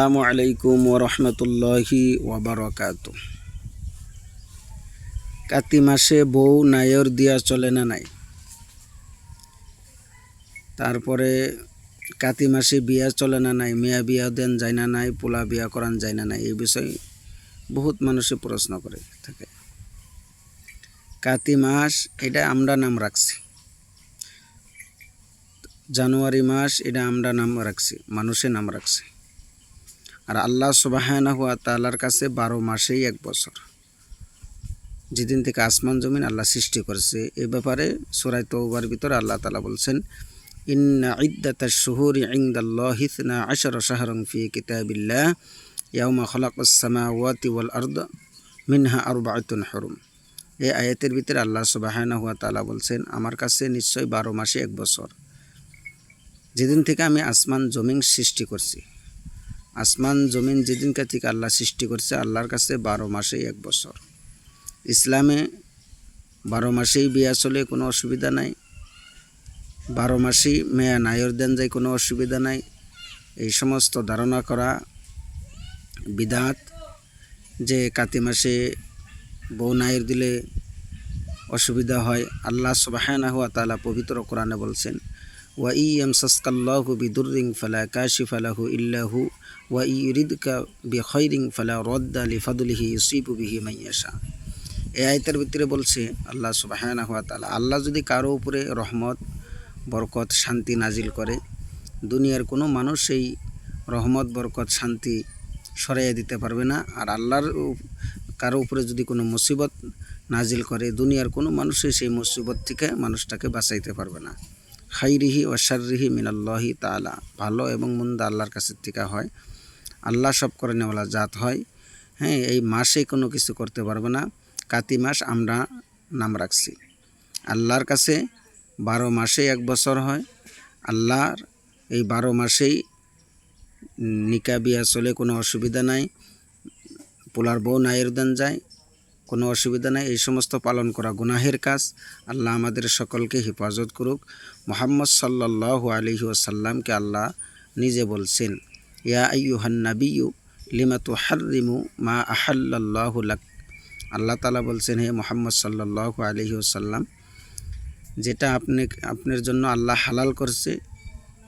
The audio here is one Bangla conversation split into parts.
আসসালামু আলাইকুম ওরহমতুল্লাহি ওবরকাত কাতি মাসে বউ নায়র দিয়া চলে না নাই? তারপরে কাতি মাসে বিয়া চলে না নাই, মিয়া বিয়া দেন যায় না নাই, পোলা বিয়া করান যায় না নাই, এই বিষয়ে বহুত মানুষে প্রশ্ন করে থাকে। কাতি মাস, এটা আমরা নাম রাখছি। জানুয়ারি মাস, এটা আমরা নাম রাখছি মানুষে নাম রাখছে। আর আল্লাহ সুবাহানা হুয়া তালার কাছে বারো মাসেই এক বছর। যেদিন থেকে আসমান জমিন আল্লাহ সৃষ্টি করেছে, এ ব্যাপারে সুরাই তৌবার ভিতরে আল্লাহ তালা বলছেন, ইন্না ইদ্দাতা শুহুরি ইংদাল্লাহ আশর শাহরং ফি কিতাবিল্লাহ, ইয়াউমা খলাকাস সামাওয়াতি ওয়াল আরদ মিনহা আরবাআতুন হুরুম। এই আয়াতের ভিতরে আল্লাহ সুবাহানা হুয়া তালা বলছেন, আমার কাছে নিশ্চয় বারো মাসে এক বছর। যেদিন থেকে আমি আসমান জমিন সৃষ্টি করছি আসমান, জমিন যেদিনকার থেকে আল্লাহ সৃষ্টি করছে, আল্লাহর কাছে বারো মাসেই এক বছর। ইসলামে বারো মাসেই বিয়া চলে, কোনো অসুবিধা নাই। বারো মাসেই মেয়া নায়র দেন যায়, কোনো অসুবিধা নাই। এই সমস্ত ধারণা করা বিদাত যে কাতি মাসে বউ নায়ের দিলে অসুবিধা হয়, আল্লাহ সুবাহানা হুয়া তালা পবিত্র কোরআনে বলছেন ওয়া ই এম সস্কাল্লাহু বিদুরিং ফালা কাশিফ আলাহু ইল্লাহু ওয়া ই ইরিদকা বি খৈরিং ফালা রদ্দা লি ফাদুলিহি ইউসিবু বিহি মাইয়াশা এই আয়তের ভিতরে বলছে, আল্লাহ সুবাহানা হুয়া তালা আল্লাহ যদি কারও উপরে রহমত, বরকত, শান্তি নাজিল করে, দুনিয়ার কোনো মানুষ সেই রহমত, বরকত, শান্তি সরাইয়া দিতে পারবে না, আর আল্লাহর কারও উপরে যদি কোনো মুসিবত নাজিল করে, দুনিয়ার কোনো মানুষই সেই মুসিবত থেকে মানুষটাকে বাঁচাইতে পারবে না। খাইরিহি ওয়াশারিহি মিনাল্লাহি তালা ভালো এবং মন্দ আল্লাহর কাছে থেকে হয়। আল্লাহ সব করে নেওয়ালা জাত হয়। হ্যাঁ এই মাসে কোনো কিছু করতে পারবে না। কাতি মাস আমরা নাম রাখছি। আল্লাহর কাছে বারো মাসে এক বছর হয়। আল্লাহর এই বারো মাসেই নিকা বিয়া চলে কোনো অসুবিধা নাই। পোলার বউ নায়ের দেন যায়। কোনো অসুবিধা নাই, এই সমস্ত পালন করা গুনাহের কাজ। আল্লাহ আমাদের সকলকে হেফাজত করুক। মোহাম্মদ সাল্লাহ আলহি ওসাল্লামকে আল্লাহ নিজে বলছেন, ইয়া আইয়ুহান নাবিয়ু লিমা তু হারিমু মা আহাল্লাহ লাক? আল্লাহ তালা বলছেন, হে মোহাম্মদ সাল্লাহ আলহি ওসাল্লাম যেটা আপনি, আপনার জন্য আল্লাহ হালাল করছে,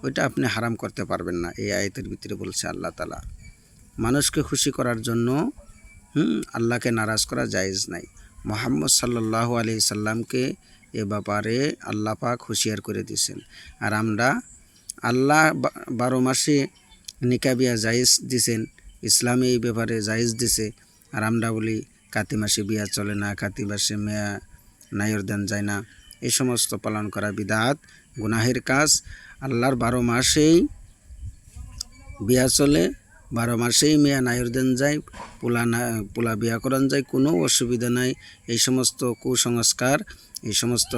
ওইটা আপনি হারাম করতে পারবেন না। এই আয়তের ভিতরে বলছে আল্লাহ তালা মানুষকে খুশি করার জন্য হুম আল্লাহকে নারাজ করা জায়েজ নাই। মোহাম্মদ সাল্লাহ আলি সাল্লামকে এ ব্যাপারে আল্লাহ পাক হুঁশিয়ার করে দিয়েছেন। আর আমরা আল্লাহ বারো মাসে নিকাবিয়া জায়েজ দিছেন ইসলামে এই ব্যাপারে জায়েজ দিছে আর আমরা বলি, কাতি মাসে বিয়া চলে না, কাতি মাসে মেয়া নায়র দেন যায় না। এই সমস্ত পালন করা বিদাত, গুনাহের কাজ। আল্লাহর বারো মাসেই বিয়া চলে বারো মাসেই মেয়া নায়র দেন যায় পোলা না, পোলা বিয়া করান যায় কোনো অসুবিধা নাই। এই সমস্ত কুসংস্কার, এই সমস্ত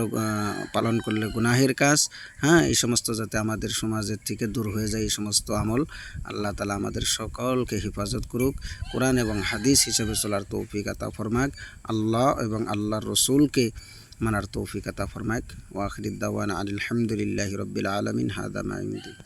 পালন করলে গুনাহের কাজ হ্যাঁ এই সমস্ত যাতে আমাদের সমাজের থেকে দূর হয়ে যায়, এই সমস্ত আমল আল্লাহ তালা আমাদের সকলকে হেফাজত করুক। কোরআন এবং হাদিস হিসেবে চলার তৌফিক আতা ফরমাক। আল্লাহ এবং আল্লাহর রসুলকে মানার তৌফিক আতা ফরমাক। ওয়াখিরুদ্দাওয়ান আলহামদুলিল্লাহ রবিল আলমিন। হাদা মাইমুদ্দিন